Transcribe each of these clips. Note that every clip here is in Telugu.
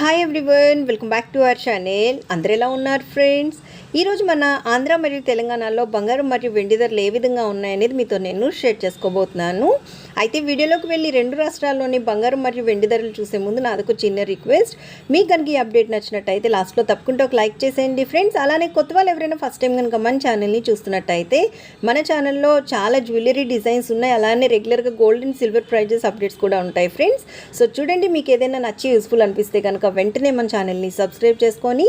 Hi everyone welcome back to our channel అందరు ఎలా ఉన్నారు ఫ్రెండ్స్ ఈరోజు మన ఆంధ్ర మరియు తెలంగాణలో బంగారం మరియు వెండి ధరలు ఏ విధంగా ఉన్నాయనేది మీతో నేను షేర్ చేసుకోబోతున్నాను. అయితే వీడియోలోకి వెళ్ళి రెండు రాష్ట్రాల్లోని బంగారం మరియు వెండి ధరలు చూసే ముందు నాదొక చిన్న రిక్వెస్ట్ మీకు కనుక ఈ అప్డేట్ నచ్చినట్టయితే లాస్ట్లో తప్పకుండా ఒక లైక్ చేసేయండి ఫ్రెండ్స్ అలానే కొత్త వాళ్ళు ఎవరైనా ఫస్ట్ టైం కనుక మన ఛానల్ని చూస్తున్నట్టయితే మన ఛానల్లో చాలా జ్యువెలరీ డిజైన్స్ ఉన్నాయి. అలానే రెగ్యులర్గా gold and silver prices updates కూడా ఉంటాయి ఫ్రెండ్స్ సో చూడండి మీకు ఏదైనా నచ్చి యూస్ఫుల్ అనిపిస్తే కనుక వెంటనే మన ఛానల్ని సబ్స్క్రైబ్ చేసుకొని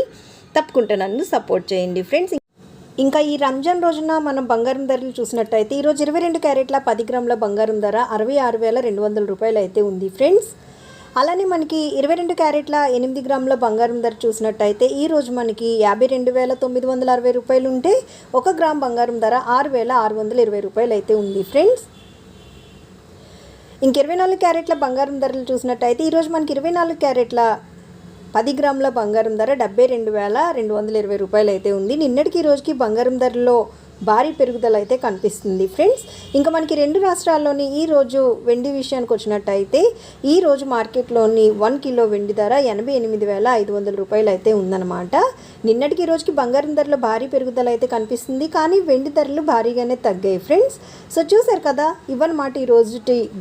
తప్పకుండా నన్ను సపోర్ట్ చేయండి ఫ్రెండ్స్. ఇంకా ఈ రంజాన్ రోజున మనం బంగారం ధరలు చూసినట్టయితే ఈరోజు ఇరవై రెండు క్యారెట్ల పది గ్రాముల బంగారం ధర అరవై ఆరు వేల రెండు వందల రూపాయలు అయితే ఉంది ఫ్రెండ్స్. అలానే మనకి ఇరవై రెండు క్యారెట్ల ఎనిమిది గ్రాముల బంగారం ధర చూసినట్టయితే ఈ రోజు మనకి యాభై రెండు వేల తొమ్మిది వందల అరవై రూపాయలు ఉంటే ఒక గ్రామ్ బంగారం ధర ఆరు వేల ఆరు వందల ఇరవై రూపాయలు అయితే ఉంది ఫ్రెండ్స్. ఇంక ఇరవై నాలుగు క్యారెట్ల బంగారం ధరలు చూసినట్టయితే ఈరోజు మనకి ఇరవై నాలుగు క్యారెట్ల పది గ్రాముల బంగారం ధర డెబ్బై రెండు వేల రెండు వందల ఇరవై రూపాయలు అయితే ఉంది. నిన్నటికి రోజుకి బంగారం ధరలో భారీ పెరుగుదల అయితే కనిపిస్తుంది. ఫ్రెండ్స్ ఇంకా మనకి రెండు రాష్ట్రాల్లోని ఈ రోజు వెండి విషయానికి వచ్చినట్టయితే ఈ రోజు మార్కెట్లోని వన్ కిలో వెండి ధర ఎనభై ఎనిమిది వేల ఐదు వందల రూపాయలు అయితే ఉందన్నమాట. నిన్నటికి ఈ రోజుకి బంగారం ధరలో భారీ పెరుగుదల అయితే కనిపిస్తుంది. కానీ వెండి ధరలు భారీగానే తగ్గాయి ఫ్రెండ్స్. సో చూసారు కదా ఇవన్నమాట ఈ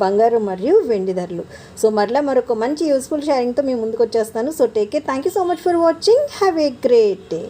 బంగారం మరియు వెండి ధరలు. సో మరలా మరొక మంచి యూస్ఫుల్ షేరింగ్తో మేము ముందుకు వచ్చేస్తాను. So take care thank you so much for watching have a great day